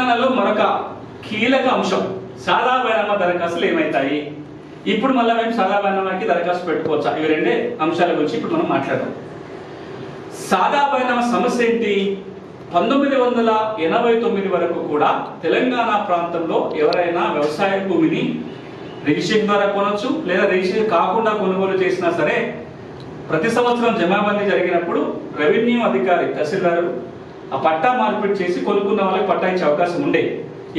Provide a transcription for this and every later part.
తెలంగాణలో మరొక కీలక అంశం సాదా బైనామా దరఖాస్తులు ఏమవుతాయి ఇప్పుడు మళ్ళీ మేము సాదా బైనామాకి దరఖాస్తు పెట్టుకోవచ్చా? ఇవి రెండే అంశాల గురించి ఇప్పుడు మనం మాట్లాడదాం. సాదా బైనామా సమస్య ఏంటి? పంతొమ్మిది వందల ఎనభై తొమ్మిది వరకు కూడా తెలంగాణ ప్రాంతంలో ఎవరైనా వ్యవసాయ భూమిని రిజిస్ట్రేషన్ ద్వారా కొనొచ్చు లేదా రిజిస్ట్రేషన్ కాకుండా కొనుగోలు చేసినా సరే ప్రతి సంవత్సరం జమాబందీ జరిగినప్పుడు రెవెన్యూ అధికారి తహసీల్దారు ఆ పట్టా మార్పిడి చేసి కొనుక్కున్న వాళ్ళకి పట్టా ఇచ్చే అవకాశం ఉండే.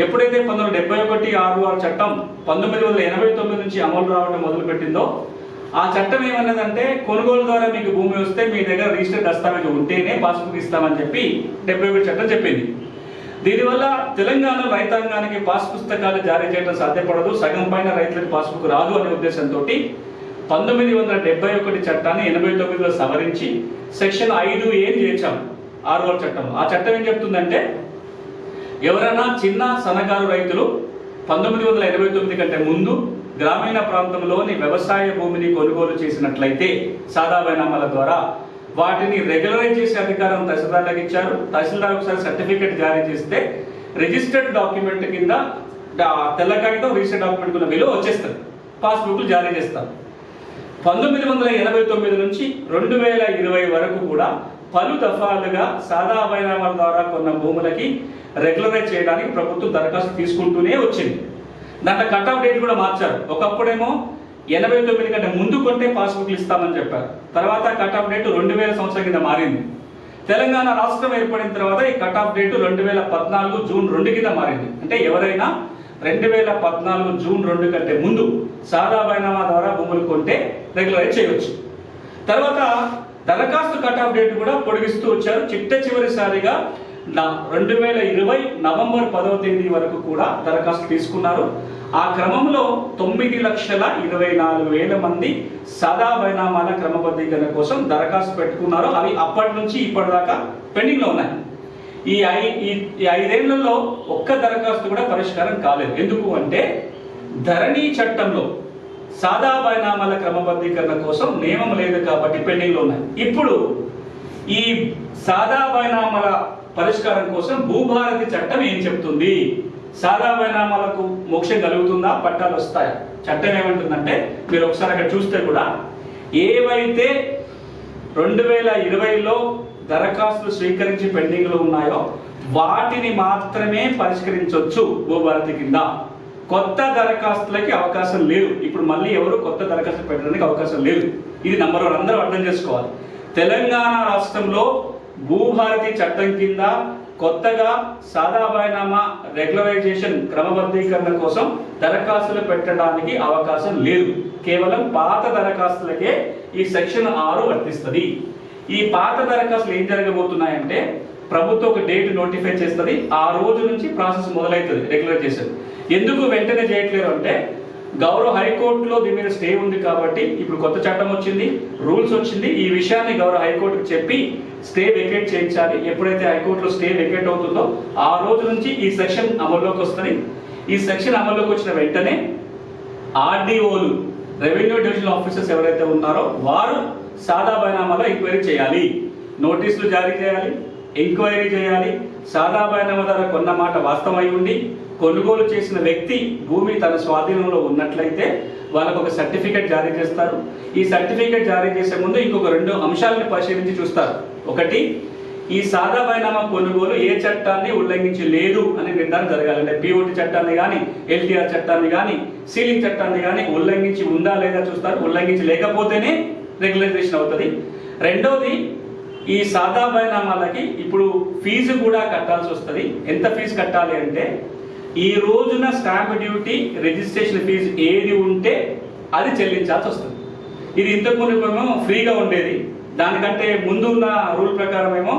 ఎప్పుడైతే పంతొమ్మిది డెబ్బై ఒకటి ఆరు ఆరు చట్టం పంతొమ్మిది వందల ఎనభై తొమ్మిది నుంచి అమలు రావడం మొదలుపెట్టిందో ఆ చట్టం ఏమన్నదంటే కొనుగోలు ద్వారా మీకు భూమి వస్తే మీ దగ్గర రిజిస్టర్ దస్తావేజ్ ఉంటేనే పాస్బుక్ ఇస్తామని చెప్పి డెబ్బై ఒకటి చట్టం చెప్పింది. దీనివల్ల తెలంగాణ రైతాంగానికి పాస్ పుస్తకాలు జారీ చేయడం సాధ్యపడదు సగం పైన రైతులకు పాస్బుక్ రాదు అనే ఉద్దేశంతో పంతొమ్మిది వందల డెబ్బై ఒకటి చట్టాన్ని ఎనభై తొమ్మిదిలో సవరించి సెక్షన్ ఐదు ఏం చేర్చాము ఆరో చట్టం. ఆ చట్టం ఏం చెప్తుందంటే ఎవరైనా చిన్న సన్నకారు రైతులు పంతొమ్మిది వందల ఎనభై తొమ్మిది కంటే ముందు గ్రామీణ ప్రాంతంలోని వ్యవసాయ భూమిని కొనుగోలు చేసినట్లయితే సాదా బైనామాల ద్వారా వాటిని రెగ్యులరైజ్ చేసే అధికారం తహసీల్దార్లకు ఇచ్చారు. తహసీల్దార్ ఒకసారి సర్టిఫికేట్ జారీ చేస్తే రిజిస్టర్డ్ డాక్యుమెంట్ కింద తెల్ల కాగితం రిజిస్టర్డ్ డాక్యుమెంట్ ఉన్న విలువ వచ్చేస్తుంది. పాస్బుక్లు జారీ చేస్తారు. పంతొమ్మిది వందల ఎనభై తొమ్మిది నుంచి రెండు వేల ఇరవై వరకు కూడా పలు దఫాలుగా సాదా బైనామాల ద్వారా కొన్న భూములకి రెగ్యులరైజ్ చేయడానికి ప్రభుత్వం దరఖాస్తు తీసుకుంటూనే వచ్చింది. దాంట్లో కట్ ఆఫ్ డేట్ కూడా మార్చారు. ఒకప్పుడేమో ఎనభై తొమ్మిది కంటే ముందు కొంటే పాస్బుక్లు ఇస్తామని చెప్పారు. తర్వాత కట్ ఆఫ్ డేట్ రెండు వేల సంవత్సరాల కింద మారింది. తెలంగాణ రాష్ట్రం ఏర్పడిన తర్వాత ఈ కట్ ఆఫ్ డేట్ రెండు వేల పద్నాలుగు జూన్ రెండు కింద మారింది. అంటే ఎవరైనా రెండు వేల పద్నాలుగు జూన్ రెండు కంటే ముందు సాదా బైనామా ద్వారా భూములు కొంటే రెగ్యులరైజ్ చేయవచ్చు తర్వాత దరఖాస్తు కట్ ఆఫ్ డేట్ కూడా పొడిగిస్తూ వచ్చారు. చిట్ట చివరిసారిగా రెండు వేల ఇరవై నవంబర్ పదవ తేదీ వరకు కూడా దరఖాస్తు తీసుకున్నారు. ఆ క్రమంలో తొమ్మిది లక్షల ఇరవై నాలుగు వేల మంది సదా పరిణామాల క్రమబద్ధీకరణ కోసం దరఖాస్తు పెట్టుకున్నారు. అవి అప్పటి నుంచి ఇప్పటిదాకా పెండింగ్లో ఉన్నాయి. ఈ ఐ ఈ- ఈ ఐదేళ్ళలో ఒక్క దరఖాస్తు కూడా పరిష్కారం కాలేదు. ఎందుకు అంటే ధరణి చట్టంలో సాదాబాయనామాల క్రమబద్ధీకరణ కోసం నియమం లేదు కాబట్టి పెండింగ్లో ఉన్నాయి. ఇప్పుడు ఈ సాదాబాయనామాల పరిష్కారం కోసం భూభారతి చట్టం ఏం చెప్తుంది? సాదా బైనామాలకు మోక్షం కలుగుతుందా? పట్టాలు వస్తాయా? చట్టం ఏమంటుందంటే మీరు ఒకసారి అక్కడ చూస్తే కూడా ఏవైతే రెండు వేల ఇరవైలో దరఖాస్తులు స్వీకరించి పెండింగ్లో ఉన్నాయో వాటిని మాత్రమే పరిష్కరించవచ్చు భూభారతి కింద. కొత్త దరఖాస్తులకి అవకాశం లేదు. ఇప్పుడు మళ్ళీ ఎవరు కొత్త దరఖాస్తు పెట్టడానికి అవకాశం లేదు. ఇది నంబర్ వన్ అందరూ అర్థం చేసుకోవాలి. తెలంగాణ రాష్ట్రంలో భూభారతి చట్టం కింద కొత్తగా సాదా రెగ్యులరైజేషన్ క్రమబద్ధీకరణ కోసం దరఖాస్తులు పెట్టడానికి అవకాశం లేదు. కేవలం పాత దరఖాస్తులకే ఈ సెక్షన్ ఆరు వర్తిస్తుంది. ఈ పాత దరఖాస్తులు ఏం జరగబోతున్నాయంటే ప్రభుత్వం ఒక డేట్ నోటిఫై చేస్తుంది. ఆ రోజు నుంచి ప్రాసెస్ మొదలవుతుంది రెగ్యులరైజేషన్. ఎందుకు వెంటనే చేయట్లేరు అంటే గౌరవ హైకోర్టులో దీని మీద స్టే ఉంది కాబట్టి ఇప్పుడు కొత్త చట్టం వచ్చింది రూల్స్ వచ్చింది ఈ విషయాన్ని గౌరవ హైకోర్టుకు చెప్పి స్టే వెకేట్ చేయించాలి. ఎప్పుడైతే హైకోర్టులో స్టే వెకేట్ అవుతుందో ఆ రోజు నుంచి ఈ సెక్షన్ అమల్లోకి వస్తుంది. ఈ సెక్షన్ అమల్లోకి వచ్చిన వెంటనే ఆర్డీఓలు రెవెన్యూ డివిజనల్ ఆఫీసర్స్ ఎవరైతే ఉన్నారో వారు సాదా బైనామాలో ఎంక్వైరీ చేయాలి. నోటీసులు జారీ చేయాలి. ఎంక్వైరీ చేయాలి. సాదా బైనామా ద్వారా కొన్న మాట వాస్తవమై ఉండి కొనుగోలు చేసిన వ్యక్తి భూమి తన స్వాధీనంలో ఉన్నట్లయితే వాళ్ళకు ఒక సర్టిఫికేట్ జారీ చేస్తారు. ఈ సర్టిఫికేట్ జారీ చేసే ముందు ఇంకొక రెండు అంశాలను పరిశీలించి చూస్తారు. ఒకటి ఈ సాదా బైనామా కొనుగోలు ఏ చట్టాన్ని ఉల్లంఘించి లేదు అనే నిర్ధారణ జరగాలి. అంటే పిఓటి చట్టాన్ని కానీ ఎల్టీఆర్ చట్టాన్ని కానీ సీలింగ్ చట్టాన్ని కానీ ఉల్లంఘించి ఉందా లేదా చూస్తారు. ఉల్లంఘించి లేకపోతేనే రెగ్యులైజేషన్ అవుతుంది. రెండోది ఈ సాదాబైనామాలకి ఇప్పుడు ఫీజు కూడా కట్టాల్సి వస్తుంది. ఎంత ఫీజు కట్టాలి అంటే ఈ రోజున స్టాంప్ డ్యూటీ రిజిస్ట్రేషన్ ఫీజు ఏది ఉంటే అది చెల్లించాల్సి వస్తుంది. ఇది ఇంతకు ముందు ఏమో ఫ్రీగా ఉండేది. దానికంటే ముందు ఉన్న రూల్ ప్రకారం ఏమో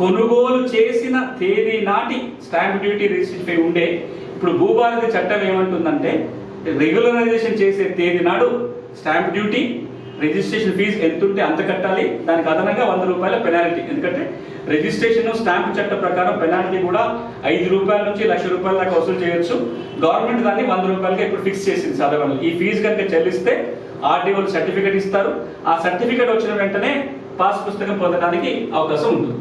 కొనుగోలు చేసిన తేదీ నాటి స్టాంప్ డ్యూటీ రిజిస్ట్రేషన్ ఫీ ఉండే ఇప్పుడు భూభారతి చట్టం ఏమంటుందంటే రెగ్యులరైజేషన్ చేసే తేదీ నాడు స్టాంప్ డ్యూటీ రిజిస్ట్రేషన్ ఫీజు ఎంత ఉంటే అంత కట్టాలి. దానికి అదనంగా వంద రూపాయల పెనాల్టీ ఎందుకంటే రిజిస్ట్రేషన్ స్టాంపు చట్ట ప్రకారం పెనాల్టీ కూడా ఐదు రూపాయల నుంచి లక్ష రూపాయల దాకా వసూలు చేయొచ్చు. గవర్నమెంట్ దాన్ని వంద రూపాయలకి ఇప్పుడు ఫిక్స్ చేసింది సాధారణ ఈ ఫీజు కనుక చెల్లిస్తే ఆర్డీఓలు సర్టిఫికేట్ ఇస్తారు. ఆ సర్టిఫికేట్ వచ్చిన వెంటనే పాస్ పుస్తకం పొందడానికి అవకాశం ఉంటుంది.